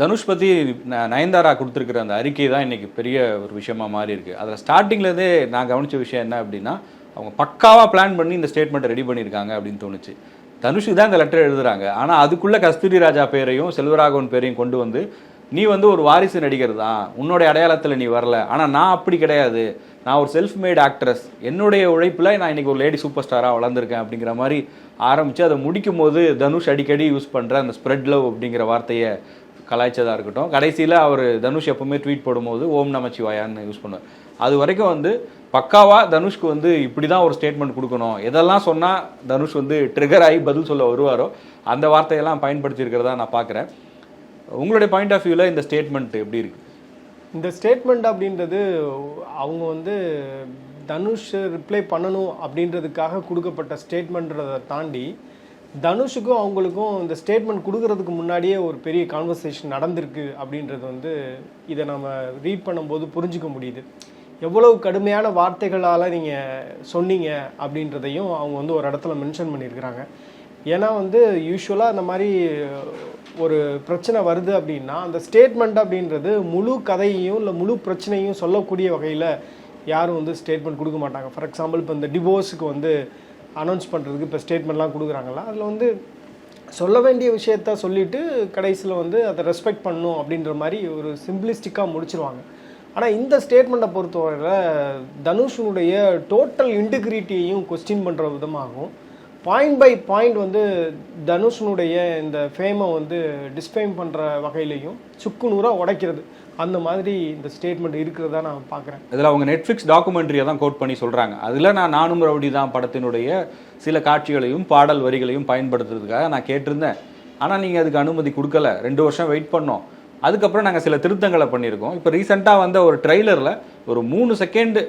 தனுஷ் பற்றி நயன்தாரா கொடுத்துருக்குற அந்த அறிக்கை தான் இன்றைக்கி பெரிய ஒரு விஷயமாக மாறி இருக்கு அதில் ஸ்டார்டிங்லேருந்தே நான் கவனிச்ச விஷயம் என்ன அப்படின்னா அவங்க பக்காவாக பிளான் பண்ணி இந்த ஸ்டேட்மெண்ட்டை ரெடி பண்ணியிருக்காங்க அப்படின்னு தோணுச்சு. தனுஷுக்கு தான் இந்த லெட்டர் எழுதுகிறாங்க ஆனால் அதுக்குள்ளே கஸ்தூரி ராஜா பேரையும் செல்வராகவன் பேரையும் கொண்டு வந்து நீ வந்து ஒரு வாரிசு நடிகர் தான் உன்னோடைய அடையாளத்தில் நீ வரல. ஆனால் நான் அப்படி கிடையாது. நான் ஒரு செல்ஃப் மேட் ஆக்ட்ரஸ் என்னுடைய உழைப்பில் நான் இன்றைக்கி ஒரு லேடி சூப்பர் ஸ்டாராக வளர்ந்துருக்கேன். அப்படிங்கிற மாதிரி ஆரம்பித்து அதை முடிக்கும் போது தனுஷ் அடிக்கடி யூஸ் பண்ணுற அந்த ஸ்ப்ரெட் லவ் அப்படிங்கிற வார்த்தையை கலாய்ச்சதாக இருக்கட்டும். கடைசியில் அவர் தனுஷ் எப்போவுமே ட்வீட் போடும்போது ஓம் நமச்சிவாயான்னு யூஸ் பண்ணுவார். அது வரைக்கும் வந்து பக்காவாக தனுஷ்க்கு வந்து இப்படி தான் ஒரு ஸ்டேட்மெண்ட் கொடுக்கணும். எதெல்லாம் சொன்னால் தனுஷ் வந்து ட்ரிகர் ஆகி பதில் சொல்ல வருவாரோ அந்த வார்த்தையெல்லாம் பயன்படுத்தியிருக்கிறதா நான் பார்க்குறேன் உங்களுடைய பாயிண்ட் ஆஃப் வியூவில் இந்த ஸ்டேட்மெண்ட் எப்படி இருக்குது இந்த ஸ்டேட்மெண்ட் அப்படின்றது அவங்க வந்து தனுஷ் ரிப்ளை பண்ணணும் அப்படின்றதுக்காக கொடுக்கப்பட்ட ஸ்டேட்மெண்ட்றதை தாண்டி தனுஷுக்கும் அவங்களுக்கும் இந்த ஸ்டேட்மெண்ட் கொடுக்கறதுக்கு முன்னாடியே ஒரு பெரிய கான்வர்சேஷன் நடந்திருக்கு அப்படின்றது வந்து இதை நம்ம ரீட் பண்ணும்போது புரிஞ்சுக்க முடியுது. எவ்வளவு கடுமையான வார்த்தைகளால் நீங்கள் சொன்னீங்க அப்படின்றதையும் அவங்க வந்து ஒரு இடத்துல மென்ஷன் பண்ணியிருக்கிறாங்க. ஏன்னா வந்து யூஸ்வலாக அந்த மாதிரி ஒரு பிரச்சனை வருது அப்படின்னா அந்த ஸ்டேட்மெண்ட் அப்படின்றது முழு கதையையும் இல்லை முழு பிரச்சனையும் சொல்லக்கூடிய வகையில் யாரும் வந்து ஸ்டேட்மெண்ட் கொடுக்க மாட்டாங்க. ஃபார் எக்ஸாம்பிள் இப்போ இந்த டிவோர்ஸுக்கு வந்து அனௌன்ஸ் பண்ணுறதுக்கு இப்போ ஸ்டேட்மெண்ட்லாம் கொடுக்குறாங்களா? அதில் வந்து சொல்ல வேண்டிய விஷயத்த சொல்லிட்டு கடைசியில் வந்து அதை ரெஸ்பெக்ட் பண்ணும் அப்படின்ற மாதிரி ஒரு சிம்பிளிஸ்டிக்காக முடிச்சிருவாங்க. ஆனால் இந்த ஸ்டேட்மெண்ட்டை பொறுத்தவரையில் தனுஷனுடைய டோட்டல் இன்டிகிரிட்டியையும் கொஸ்டின் பண்ணுற விதமாகவும் பாயிண்ட் பை பாயிண்ட் வந்து தனுஷனுடைய இந்த ஃபேமை வந்து டிஸ்ஃபேம் பண்ணுற வகையிலையும் சுக்கு நூறாக உடைக்கிறது. அந்த மாதிரி இந்த ஸ்டேட்மெண்ட் இருக்கிறதா நான் பார்க்குறேன். இதில் அவங்க நெட்ஃப்ளிக்ஸ் டாக்குமெண்ட்ரியை தான் கோட் பண்ணி சொல்கிறாங்க அதில் நான் நானும் ரவுடி தான் படத்தினுடைய சில காட்சிகளையும் பாடல் வரிகளையும் பயன்படுத்துறதுக்காக நான் கேட்டிருந்தேன். ஆனால் நீங்கள் அதுக்கு அனுமதி கொடுக்கல. ரெண்டு வருஷம் வெயிட் பண்ணோம். அதுக்கப்புறம் நாங்கள் சில திருத்தங்களை பண்ணியிருக்கோம். இப்போ ரீசெண்டாக வந்த ஒரு ட்ரெய்லரில் ஒரு மூணு செகண்டு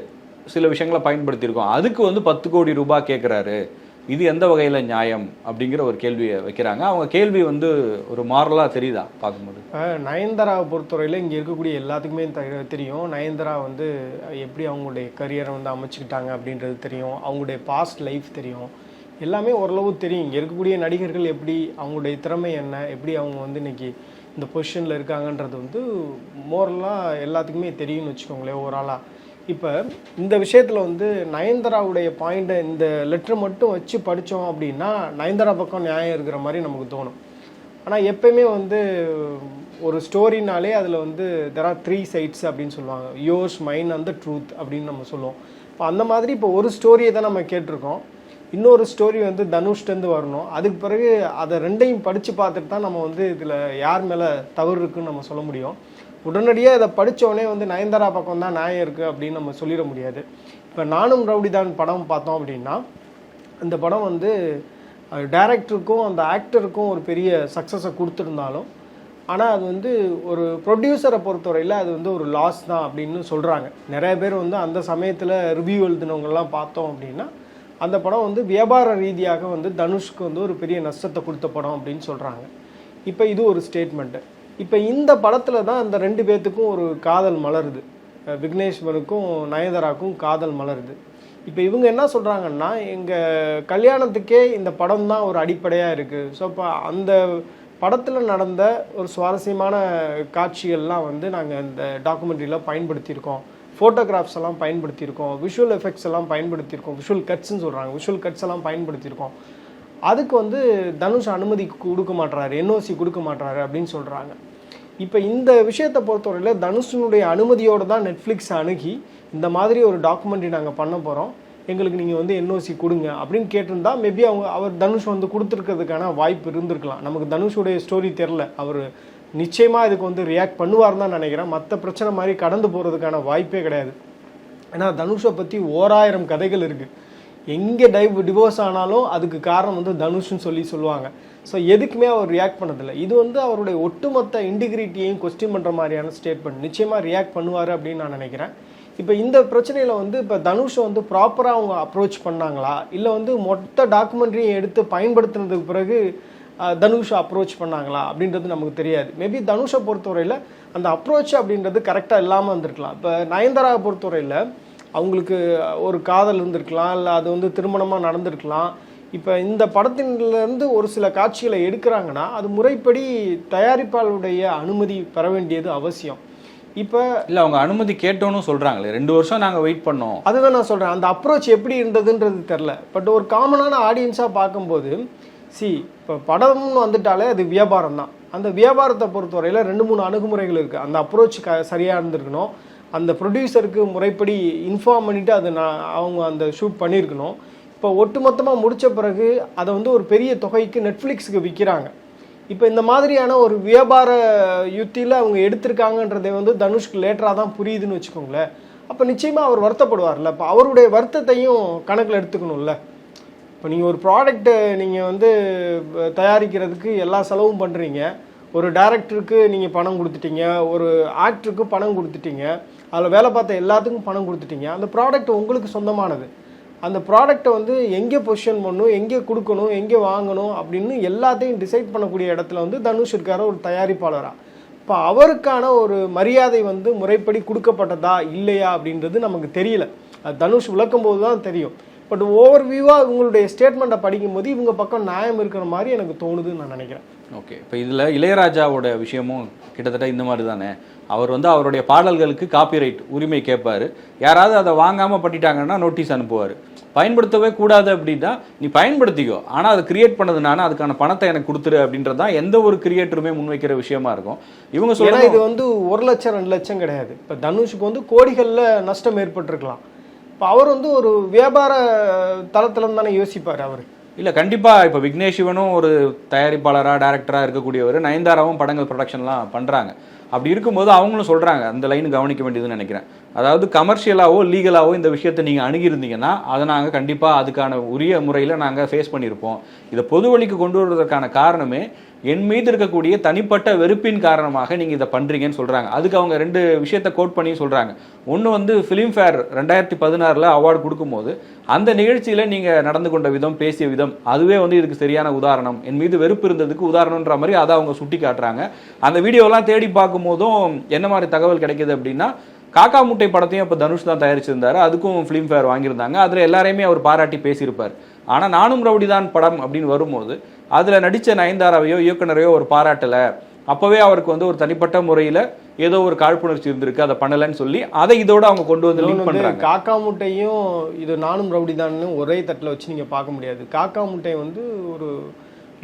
சில விஷயங்களை பயன்படுத்தியிருக்கோம். அதுக்கு வந்து பத்து கோடி ரூபாய் கேட்குறாரு. இது எந்த வகையில் நியாயம் அப்படிங்கிற ஒரு கேள்வியை வைக்கிறாங்க. அவங்க கேள்வி வந்து ஒரு மாரலாக தெரியுதா பார்க்கும்போது? இப்போ நயன்தாராவை பொறுத்தவரையில் இங்கே இருக்கக்கூடிய எல்லாத்துக்குமே த- தெரியும். நயன்தாரா வந்து எப்படி அவங்களுடைய கரியரை வந்து அமைச்சுக்கிட்டாங்க அப்படின்றது தெரியும். அவங்களுடைய பாஸ்ட் லைஃப் தெரியும். எல்லாமே ஓரளவு தெரியும். இங்கே இருக்கக்கூடிய நடிகர்கள் எப்படி அவங்களுடைய திறமை என்ன எப்படி அவங்க வந்து இன்னைக்கு இந்த பொசிஷனில் இருக்காங்கன்றது வந்து மோரலாக எல்லாத்துக்குமே தெரியும்னு வச்சுக்கோங்களேன் ஓவராலாக இப்போ இந்த விஷயத்தில் வந்து நயன்தாராவுடைய பாயிண்ட்டை இந்த லெட்ரு மட்டும் வச்சு படித்தோம் அப்படின்னா நயன்தாரா பக்கம் நியாயம் இருக்கிற மாதிரி நமக்கு தோணும். ஆனால் எப்பயுமே வந்து ஒரு ஸ்டோரினாலே அதில் வந்து தெர் ஆர் த்ரீ சைட்ஸ் அப்படின்னு சொல்லுவாங்க. யோர்ஸ் மைண்ட் அந்த ட்ரூத் அப்படின்னு நம்ம சொல்லுவோம். இப்போ அந்த மாதிரி இப்போ ஒரு ஸ்டோரியை தான் நம்ம கேட்டிருக்கோம். இன்னொரு ஸ்டோரி வந்து தனுஷ்டேருந்து வரணும். அதுக்கு பிறகு அதை ரெண்டையும் படித்து பார்த்துட்டு தான் நம்ம வந்து இதில் யார் மேலே தவறு இருக்குன்னு நம்ம சொல்ல முடியும். உடனடியாக இதை படித்தோடனே வந்து நயன்தாரா பக்கம் தான் நியாயம் இருக்குது அப்படின்னு நம்ம சொல்லிட முடியாது. இப்போ நானும் ரவுடிதான் படம் பார்த்தோம் அப்படின்னா இந்த படம் வந்து டேரக்டருக்கும் அந்த ஆக்டருக்கும் ஒரு பெரிய சக்ஸஸை கொடுத்துருந்தாலும் ஆனால் அது வந்து ஒரு ப்ரொடியூசரை பொறுத்தவரையில் அது வந்து ஒரு லாஸ் தான் அப்படின்னு சொல்கிறாங்க நிறைய பேர் வந்து அந்த சமயத்தில் ரிவ்யூ எழுதினவங்கெல்லாம் பார்த்தோம் அப்படின்னா அந்த படம் வந்து வியாபார ரீதியாக வந்து தனுஷ்க்கு வந்து ஒரு பெரிய நஷ்டத்தை கொடுத்த படம் அப்படின்னு சொல்கிறாங்க இப்போ இது ஒரு ஸ்டேட்மெண்ட்டு இப்போ இந்த படத்தில் தான் இந்த ரெண்டு பேர்த்துக்கும் ஒரு காதல் மலருது. விக்னேஸ்வருக்கும் நயன்தாராக்கும் காதல் மலருது. இப்போ இவங்க என்ன சொல்கிறாங்கன்னா எங்கள் கல்யாணத்துக்கே இந்த படம் தான் ஒரு அடிப்படையாக இருக்குது ஸோ இப்போ அந்த படத்தில் நடந்த ஒரு சுவாரஸ்யமான காட்சிகள்லாம் வந்து நாங்கள் இந்த டாக்குமெண்ட்ரியில் பயன்படுத்தியிருக்கோம். ஃபோட்டோகிராஃப்ஸ் எல்லாம் பயன்படுத்தியிருக்கோம். விஷுவல் எஃபெக்ட்ஸ் எல்லாம் பயன்படுத்தியிருக்கோம். விஷுவல் கட்ஸ்ன்னு சொல்கிறாங்க விஷுவல் கட்ஸ் எல்லாம் பயன்படுத்தியிருக்கோம். அதுக்கு வந்து தனுஷ் அனுமதி கொடுக்க மாட்டுறாரு என்ஓசி கொடுக்க மாட்டுறாரு அப்படின்னு சொல்கிறாங்க இப்போ இந்த விஷயத்தை பொறுத்தவரையில் தனுஷனுடைய அனுமதியோடு தான் நெட்ஃப்ளிக்ஸ் அணுகி இந்த மாதிரி ஒரு டாக்குமெண்ட்ரி நாங்கள் பண்ண போகிறோம் எங்களுக்கு நீங்கள் வந்து என்ஓசி கொடுங்க அப்படின்னு கேட்டிருந்தா மேபி அவங்க அவர் தனுஷ் வந்து கொடுத்துருக்கிறதுக்கான வாய்ப்பு இருந்திருக்கலாம். நமக்கு தனுஷுடைய ஸ்டோரி தெரில அவர் நிச்சயமாக இதுக்கு வந்து ரியாக்ட் பண்ணுவார்னு தான் நினைக்கிறேன். மற்ற பிரச்சனை மாதிரி கடந்து போகிறதுக்கான வாய்ப்பே கிடையாது. ஏன்னா தனுஷை பற்றி ஓராயிரம் கதைகள் இருக்குது எங்கே டைவ் டிவோர்ஸ் ஆனாலும் அதுக்கு காரணம் வந்து தனுஷ்னு சொல்லி சொல்லுவாங்க. ஸோ எதுக்குமே அவர் ரியாக்ட் பண்ணதில்லை. இது வந்து அவருடைய ஒட்டுமொத்த இன்டிகிரிட்டியையும் கொஸ்டின் பண்ணுற மாதிரியான ஸ்டேட்மெண்ட் நிச்சயமாக ரியாக்ட் பண்ணுவார் அப்படின்னு நான் நினைக்கிறேன். இப்போ இந்த பிரச்சனையில் வந்து இப்போ தனுஷை வந்து ப்ராப்பராக அவங்க அப்ரோச் பண்ணாங்களா? இல்லை வந்து மொத்த டாக்குமெண்ட்ரியும் எடுத்து பயன்படுத்தினதுக்கு பிறகு தனுஷை அப்ரோச் பண்ணாங்களா? அப்படின்றது நமக்கு தெரியாது. மேபி தனுஷை பொறுத்தவரையில் அந்த அப்ரோச் அப்படின்றது கரெக்டாக இல்லாமல் இருந்திருக்கலாம். இப்போ நயன்தாராவை பொறுத்தவரையில் அவங்களுக்கு ஒரு காதல் இருந்திருக்கலாம் இல்லை அது வந்து திருமணமாக நடந்திருக்கலாம். இப்போ இந்த படத்திலிருந்து ஒரு சில காட்சிகளை எடுக்கிறாங்கன்னா அது முறைப்படி தயாரிப்பாளருடைய அனுமதி பெற வேண்டியது அவசியம். இப்போ இல்ல அவங்க அனுமதி கேட்டோன்னு சொல்றாங்களே ரெண்டு வருஷம் நாங்க வெயிட் பண்ணோம். அதுதான் நான் சொல்கிறேன் அந்த அப்ரோச் எப்படி இருந்ததுன்றது தெரில பட் ஒரு காமனான ஆடியன்ஸாக பார்க்கும்போது சி இப்போ படம்னு வந்துட்டாலே அது வியாபாரம் தான் அந்த வியாபாரத்தை பொறுத்தவரையில் ரெண்டு மூணு அணுகுமுறைகள் இருக்குது அந்த அப்ரோச் க சரியாக இருந்திருக்கணும். அந்த ப்ரொடியூசருக்கு முறைப்படி இன்ஃபார்ம் பண்ணிவிட்டு அதை நான் அவங்க அந்த ஷூட் பண்ணியிருக்கணும் இப்போ ஒட்டுமொத்தமாக முடித்த பிறகு அதை வந்து ஒரு பெரிய தொகைக்கு நெட்ஃப்ளிக்ஸுக்கு விற்கிறாங்க இப்போ இந்த மாதிரியான ஒரு வியாபார யுத்தியில் அவங்க எடுத்திருக்காங்கன்றதை வந்து தனுஷ்க்கு லேட்டராக தான் புரியுதுன்னு வச்சுக்கோங்களேன். அப்போ நிச்சயமாக அவர் வருத்தப்படுவார்ல. அப்போ அவருடைய வருத்தத்தையும் கணக்கில் எடுத்துக்கணும்ல. இப்போ நீங்கள் ஒரு ப்ராடக்ட்டை நீங்கள் வந்து தயாரிக்கிறதுக்கு எல்லா செலவும் பண்ணுறீங்க ஒரு டேரக்டருக்கு நீங்கள் பணம் கொடுத்துட்டீங்க. ஒரு ஆக்டருக்கு பணம் கொடுத்துட்டீங்க. அதில் வேலை பார்த்த எல்லாத்துக்கும் பணம் கொடுத்துட்டீங்க. அந்த ப்ராடக்ட் உங்களுக்கு சொந்தமானது. அந்த ப்ராடக்ட்டை வந்து எங்கே பொசிஷன் பண்ணணும் எங்கே கொடுக்கணும் எங்கே வாங்கணும் அப்படின்னு எல்லாத்தையும் டிசைட் பண்ணக்கூடிய இடத்துல வந்து தனுஷ் இருக்கார் ஒரு தயாரிப்பாளராக இப்போ அவருக்கான ஒரு மரியாதை வந்து முறைப்படி கொடுக்கப்பட்டதா இல்லையா அப்படின்றது நமக்கு தெரியல. அது தனுஷ் விளக்கும் போது தான் தெரியும். பட் ஓவர் வியூவாக இவங்களுடைய ஸ்டேட்மெண்ட்டை படிக்கும்போது இவங்க பக்கம் நியாயம் இருக்கிற மாதிரி எனக்கு தோணுதுன்னு நான் நினைக்கிறேன். ஓகே இப்போ இதில் இளையராஜாவோட விஷயமும் கிட்டத்தட்ட இந்த மாதிரி தானே? அவர் வந்து அவருடைய பாடல்களுக்கு காப்பிரைட் உரிமை கேட்பாரு யாராவது அதை வாங்காமல் பண்ணிட்டாங்கன்னா நோட்டீஸ் அனுப்புவார். பயன்படுத்தவே கூடாது அப்படின்னா நீ பயன்படுத்திக்கோ. ஆனால் அதை கிரியேட் பண்ணது நானே அதுக்கான பணத்தை எனக்கு கொடுத்துரு அப்படின்றது தான் எந்த ஒரு கிரியேட்டருமே முன்வைக்கிற விஷயமா இருக்கும். இவங்க சொல்ல இது வந்து ஒரு லட்சம் ரெண்டு லட்சம் கிடையாது. இப்போ தனுஷுக்கு வந்து கோடிகளில் நஷ்டம் ஏற்பட்டிருக்கலாம். இப்போ அவர் வந்து ஒரு வியாபார தளத்துல தானே யோசிப்பார் அவர். இல்லை கண்டிப்பாக இப்போ விக்னேஷ் சிவனும் ஒரு தயாரிப்பாளராக டேரக்டராக இருக்கக்கூடியவர் நயன்தாராவும் படங்கள் ப்ரொடக்ஷன்லாம் பண்ணுறாங்க அப்படி இருக்கும்போது அவங்களும் சொல்கிறாங்க அந்த லைன் கவனிக்க வேண்டியதுன்னு நினைக்கிறேன். அதாவது கமர்ஷியலாகவோ லீகலாவோ இந்த விஷயத்தை நீங்கள் அணுகியிருந்தீங்கன்னா அதை நாங்கள் கண்டிப்பாக அதுக்கான உரிய முறையில் நாங்கள் ஃபேஸ் பண்ணியிருப்போம். இதை பொது வழிக்கு கொண்டு வருவதற்கான காரணமே என் மீது இருக்கக்கூடிய தனிப்பட்ட வெறுப்பின் காரணமாக நீங்கள் இதை பண்ணுறீங்கன்னு சொல்கிறாங்க அதுக்கு அவங்க ரெண்டு விஷயத்தை கோட் பண்ணி சொல்கிறாங்க ஒன்று வந்து ஃபிலிம்ஃபேர் ரெண்டாயிரத்தி பதினாறில் அவார்டு கொடுக்கும்போது அந்த நிகழ்ச்சியில் நீங்கள் நடந்து கொண்ட விதம் பேசிய விதம் அதுவே வந்து இதுக்கு சரியான உதாரணம். என் மீது வெறுப்பு இருந்ததுக்கு உதாரணன்ற மாதிரி அதை அவங்க சுட்டி காட்டுறாங்க அந்த வீடியோலாம் தேடி பார்க்கும்போதும் என்ன மாதிரி தகவல் கிடைக்கிது அப்படின்னா காக்கா முட்டை படத்தையும் இப்போ தனுஷ் தான் தயாரிச்சிருந்தாரு. அதுக்கும் ஃபிலிம்ஃபேர் வாங்கியிருந்தாங்க. அதில் எல்லாரையுமே அவர் பாராட்டி பேசியிருப்பார். ஆனால் நானும் ரவுடிதான் படம் அப்படின்னு வரும்போது அதில் நடித்த நயன்தாராவையோ இயக்குனரையோ ஒரு பாராட்டலை. அப்போவே அவருக்கு வந்து ஒரு தனிப்பட்ட முறையில் ஏதோ ஒரு காழ்ப்புணர்ச்சி இருந்திருக்கு. அதை பண்ணலைன்னு சொல்லி அதை இதோட அவங்க கொண்டு வந்து லிங்க் பண்ணுறாங்க காக்கா முட்டையும் இது நானும் ரவுடிதான்னு ஒரே தட்டில் வச்சு நீங்கள் பார்க்க முடியாது. காக்கா முட்டை வந்து ஒரு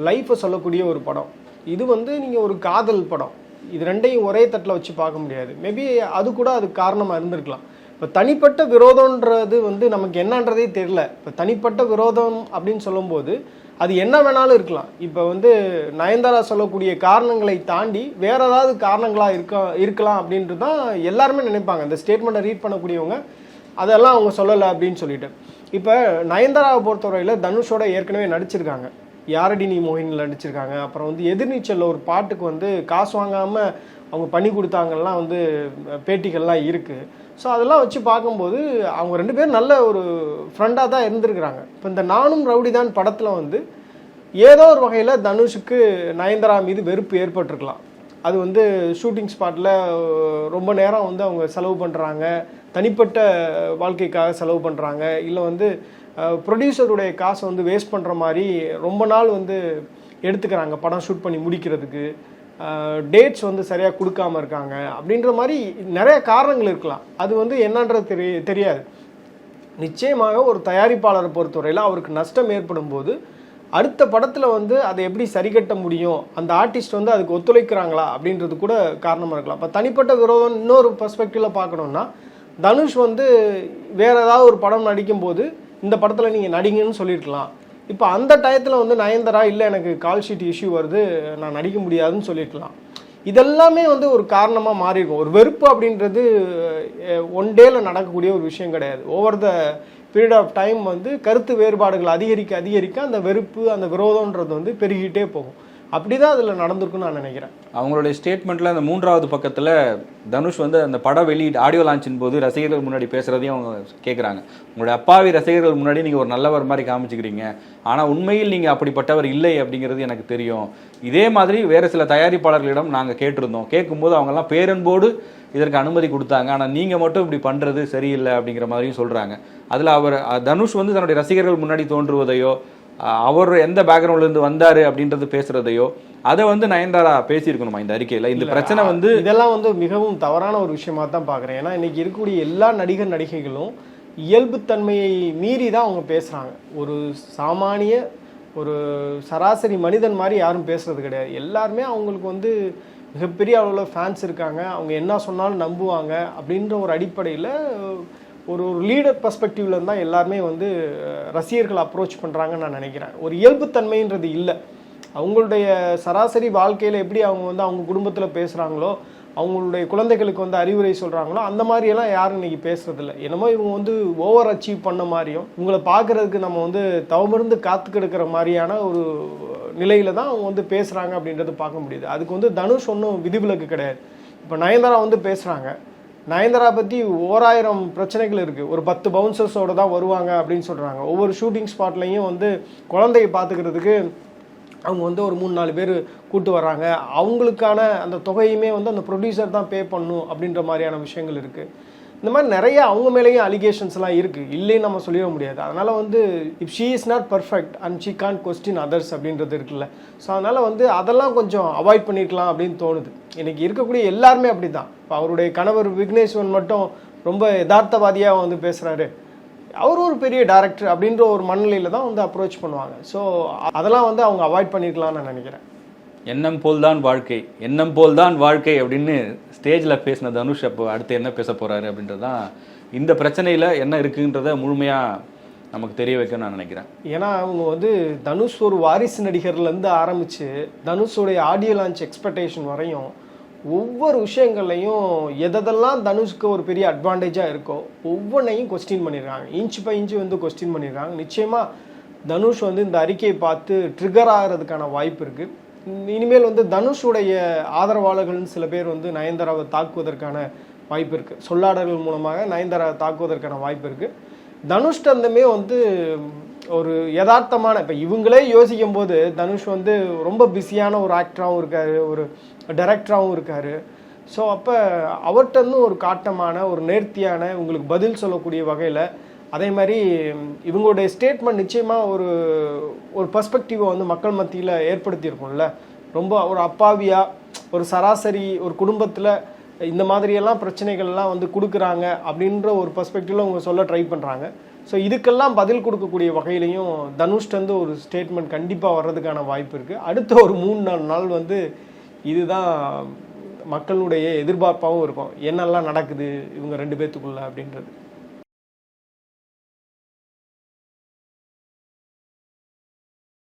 லைஃப்பை சொல்லக்கூடிய ஒரு படம். இது வந்து நீங்கள் ஒரு காதல் படம். இது ரெண்டையும் ஒரே தட்டில் வச்சு பார்க்க முடியாது. மேபி அது கூட அது காரணமாக இருந்திருக்கலாம். இப்போ தனிப்பட்ட விரோதம்ன்றது வந்து நமக்கு என்னன்றதே தெரில இப்போ தனிப்பட்ட விரோதம் அப்படின்னு சொல்லும்போது அது என்ன வேணாலும் இருக்கலாம். இப்போ வந்து நயன்தாரா சொல்லக்கூடிய காரணங்களை தாண்டி வேற ஏதாவது காரணங்களாக இருக்க இருக்கலாம் அப்படின்றது தான் எல்லாருமே நினைப்பாங்க. இந்த ஸ்டேட்மெண்ட்டை ரீட் பண்ணக்கூடியவங்க அதெல்லாம் அவங்க சொல்லலை அப்படின்னு சொல்லிட்டு. இப்போ நயன்தாராவை பொறுத்தவரையில் தனுஷோட ஏற்கனவே நடிச்சிருக்காங்க. யாரடி நீ மோகினியில் நடிச்சிருக்காங்க? அப்புறம் வந்து எதிர்நீச்சலில் ஒரு பாட்டுக்கு வந்து காசு வாங்காமல் அவங்க பண்ணி கொடுத்தாங்கலாம் வந்து பேட்டிகள்லாம் இருக்குது ஸோ அதெல்லாம் வச்சு பார்க்கும்போது அவங்க ரெண்டு பேரும் நல்ல ஒரு ஃப்ரெண்டாக தான் இருந்திருக்கிறாங்க. இப்போ இந்த நானும் ரவுடி தான் படத்தில் வந்து ஏதோ ஒரு வகையில் தனுஷுக்கு நயன்தாரா மீது வெறுப்பு ஏற்பட்டிருக்கலாம். அது வந்து ஷூட்டிங் ஸ்பாட்டில் ரொம்ப நேரம் வந்து அவங்க செலவு பண்ணுறாங்க தனிப்பட்ட வாழ்க்கைக்காக செலவு பண்ணுறாங்க இல்லை வந்து ப்ரொடியூசருடைய காசை வந்து வேஸ்ட் பண்ணுற மாதிரி ரொம்ப நாள் வந்து எடுத்துக்கிறாங்க. படம் ஷூட் பண்ணி முடிக்கிறதுக்கு. டேட்ஸ் வந்து சரியாக கொடுக்காம இருக்காங்க. அப்படின்ற மாதிரி நிறைய காரணங்கள் இருக்கலாம். அது வந்து என்னன்றது தெரிய தெரியாது. நிச்சயமாக ஒரு தயாரிப்பாளரை பொறுத்தவரையில் அவருக்கு நஷ்டம் ஏற்படும் போது அடுத்த படத்தில் வந்து அதை எப்படி சரி கட்ட முடியும்? அந்த ஆர்டிஸ்ட் வந்து அதுக்கு ஒத்துழைக்கிறாங்களா? அப்படின்றது கூட காரணமாக இருக்கலாம். இப்போ தனிப்பட்ட விரோதம் இன்னொரு பர்ஸ்பெக்டிவில் பார்க்கணுன்னா தனுஷ் வந்து வேறு ஏதாவது ஒரு படம் நடிக்கும்போது இந்த படத்தில் நீங்கள் நடிங்கன்னு சொல்லியிருக்கலாம் இப்போ அந்த டயத்தில் வந்து நயன்தாரா இல்லை எனக்கு கால் ஷீட் இஷ்யூ வருது நான் நடிக்க முடியாதுன்னு சொல்லியிருக்கலாம் இதெல்லாமே வந்து ஒரு காரணமாக மாறியிருக்கும். ஒரு வெறுப்பு அப்படின்றது ஒன் டேல நடக்கக்கூடிய ஒரு விஷயம் கிடையாது. Over the period of time வந்து கருத்து வேறுபாடுகள் அதிகரிக்க அதிகரிக்க அந்த வெறுப்பு அந்த விரோதம்ன்றது வந்து பெருகிட்டே போகும். அப்படி தான் அதில் நடந்திருக்குன்னு நான் நினைக்கிறேன். அவங்களுடைய ஸ்டேட்மெண்ட்டில் அந்த மூன்றாவது பக்கத்தில் தனுஷ் வந்து அந்த பட வெளியீடு ஆடியோ லான்ச்சின் போது ரசிகர்கள் முன்னாடி பேசுகிறதையும் அவங்க கேட்குறாங்க உங்களுடைய அப்பாவி ரசிகர்கள் முன்னாடி நீங்கள் ஒரு நல்லவர் மாதிரி காமிச்சிக்கிறீங்க. ஆனால் உண்மையில் நீங்கள் அப்படிப்பட்டவர் இல்லை அப்படிங்கிறது எனக்கு தெரியும். இதே மாதிரி வேறு சில தயாரிப்பாளர்களிடம் நாங்கள் கேட்டிருந்தோம். கேட்கும்போது அவங்கெல்லாம் பேரன்போடு இதற்கு அனுமதி கொடுத்தாங்க. ஆனால் நீங்கள் மட்டும் இப்படி பண்ணுறது சரியில்லை அப்படிங்கிற மாதிரியும் சொல்கிறாங்க அதில் அவர் தனுஷ் வந்து தன்னுடைய ரசிகர்கள் முன்னாடி தோன்றுவதையோ அவர் எந்த பேக்ரவுண்ட்ல இருந்து வந்தாரு அப்படின்றது பேசுறதையோ அதை வந்து நயன்தாரா பேசியிருக்கணுமா இந்த அறிக்கையில? இந்த பிரச்சனை வந்து இதெல்லாம் வந்து மிகவும் தவறான ஒரு விஷயமா தான் பார்க்குறேன். ஏன்னா இன்னைக்கு இருக்கக்கூடிய எல்லா நடிகர் நடிகைகளும் இயல்புத்தன்மையை மீறி தான் அவங்க பேசுகிறாங்க ஒரு சாமானிய ஒரு சராசரி மனிதன் மாதிரி யாரும் பேசுறது கிடையாது. எல்லாருமே அவங்களுக்கு வந்து மிகப்பெரிய அளவில் ஃபேன்ஸ் இருக்காங்க. அவங்க என்ன சொன்னாலும் நம்புவாங்க அப்படின்ற ஒரு அடிப்படையில் ஒரு ஒரு லீடர் பர்ஸ்பெக்டிவ்ல தான் எல்லாருமே வந்து ரசிகர்கள் அப்ரோச் பண்ணுறாங்கன்னு நான் நினைக்கிறேன். ஒரு இயல்புத்தன்மைன்றது இல்லை. அவங்களுடைய சராசரி வாழ்க்கையில் எப்படி அவங்க வந்து அவங்க குடும்பத்தில் பேசுகிறாங்களோ அவங்களுடைய குழந்தைகளுக்கு வந்து அறிவுரை சொல்கிறாங்களோ அந்த மாதிரியெல்லாம் யாரும் இன்னைக்கு பேசுறதில்ல. என்னமோ இவங்க வந்து ஓவர் அச்சீவ் பண்ண மாதிரியும் உங்களை பார்க்குறதுக்கு நம்ம வந்து தவமிருந்து காத்து கெடுக்கிற மாதிரியான ஒரு நிலையில தான் அவங்க வந்து பேசுகிறாங்க அப்படின்றது பார்க்க முடியுது. அதுக்கு வந்து தனுஷ் ஒன்றும் விதிவிலக்கு கிடையாது. இப்போ நயன்தாரா வந்து பேசுகிறாங்க நயன்தாரா பற்றி ஓராயிரம் பிரச்சனைகள் இருக்குது ஒரு பத்து பவுன்சர்ஸோட தான் வருவாங்க அப்படின்னு சொல்கிறாங்க ஒவ்வொரு ஷூட்டிங் ஸ்பாட்லேயும் வந்து குழந்தைய பார்த்துக்கிறதுக்கு அவங்க வந்து ஒரு மூணு நாலு பேர் கூட்டு வர்றாங்க. அவங்களுக்கான அந்த தொகையுமே வந்து அந்த ப்ரொடியூசர் தான் பே பண்ணும் அப்படின்ற மாதிரியான விஷயங்கள் இருக்குது இந்த மாதிரி நிறைய அவங்க மேலேயும் அலிகேஷன்ஸ்லாம் இருக்குது இல்லைன்னு நம்ம சொல்லிட முடியாது. அதனால் வந்து if she is not perfect and she can question others அப்படின்றது இருக்குல்ல. ஸோ அதனால் வந்து அதெல்லாம் கொஞ்சம் அவாய்ட் பண்ணியிருக்கலாம் அப்படின்னு தோணுது. இன்றைக்கி இருக்கக்கூடிய எல்லாருமே அப்படி தான் இப்போ அவருடைய கணவர் விக்னேஸ்வரன் மட்டும் ரொம்ப யதார்த்தவாதியாக வந்து பேசுகிறாரு அவர் ஒரு பெரிய டேரக்டர் அப்படின்ற ஒரு மனநிலையில் தான் வந்து அப்ரோச் பண்ணுவாங்க. ஸோ அதெல்லாம் வந்து அவங்க அவாய்ட் பண்ணியிருக்கலாம்னு நான் நினைக்கிறேன். எண்ணம் போல்தான் வாழ்க்கை. எண்ணம் போல்தான் வாழ்க்கை அப்படின்னு ஸ்டேஜில் பேசின தனுஷ் அப்போ அடுத்து என்ன பேச போகிறாரு அப்படின்றதான் இந்த பிரச்சனையில் என்ன இருக்குன்றத முழுமையாக நமக்கு தெரிய வைக்க நான் நினைக்கிறேன். ஏன்னா அவங்க வந்து தனுஷ் ஒரு வாரிசு நடிகர்லேருந்து ஆரம்பித்து தனுஷோடைய ஆடியோ லான்ச் எக்ஸ்பெக்டேஷன் வரையும் ஒவ்வொரு விஷயங்கள்லையும் எதெல்லாம் தனுஷ்க்கு ஒரு பெரிய அட்வான்டேஜாக இருக்கோ ஒவ்வொன்றையும் கொஸ்டின் பண்ணியிருக்காங்க இன்ச் பை இன்ச்சு வந்து கொஸ்டின் பண்ணியிருக்காங்க நிச்சயமாக தனுஷ் வந்து இந்த அறிக்கையை பார்த்து ட்ரிகர் ஆகிறதுக்கான வாய்ப்பு இருக்குது இனிமேல் வந்து தனுஷுடைய ஆதரவாளர்கள்னு சில பேர் வந்து நயன்தாராவை தாக்குவதற்கான வாய்ப்பு இருக்குது சொல்லாடல்கள் மூலமாக நயன்தாராவை தாக்குவதற்கான வாய்ப்பு இருக்குது தனுஷ் தந்தமே வந்து ஒரு யதார்த்தமான இப்போ இவங்களே யோசிக்கும் போது தனுஷ் வந்து ரொம்ப பிஸியான ஒரு ஆக்டராகவும் இருக்கார் ஒரு டைரக்டராகவும் இருக்கார். ஸோ அப்போ அவர்கிட்ட ஒரு காட்டமான ஒரு நேர்த்தியான உங்களுக்கு பதில் சொல்லக்கூடிய வகையில் அதே மாதிரி இவங்களுடைய ஸ்டேட்மெண்ட் நிச்சயமாக ஒரு ஒரு பர்ஸ்பெக்டிவை வந்து மக்கள் மத்தியில் ஏற்படுத்தியிருக்கும்ல. ரொம்ப ஒரு அப்பாவியாக ஒரு சராசரி ஒரு குடும்பத்தில் இந்த மாதிரியெல்லாம் பிரச்சனைகள்லாம் வந்து கொடுக்குறாங்க அப்படின்ற ஒரு பர்ஸ்பெக்டிவில் அவங்க சொல்ல ட்ரை பண்ணுறாங்க ஸோ இதுக்கெல்லாம் பதில் கொடுக்கக்கூடிய வகையிலையும் தனுஷ்டந்து ஒரு ஸ்டேட்மெண்ட் கண்டிப்பாக வர்றதுக்கான வாய்ப்பு இருக்குது அடுத்த ஒரு மூணு நாலு நாள் வந்து இதுதான் மக்களுடைய எதிர்பார்ப்பாகவும் இருக்கும். என்னெல்லாம் நடக்குது இவங்க ரெண்டு பேர்த்துக்குள்ள அப்படின்றது.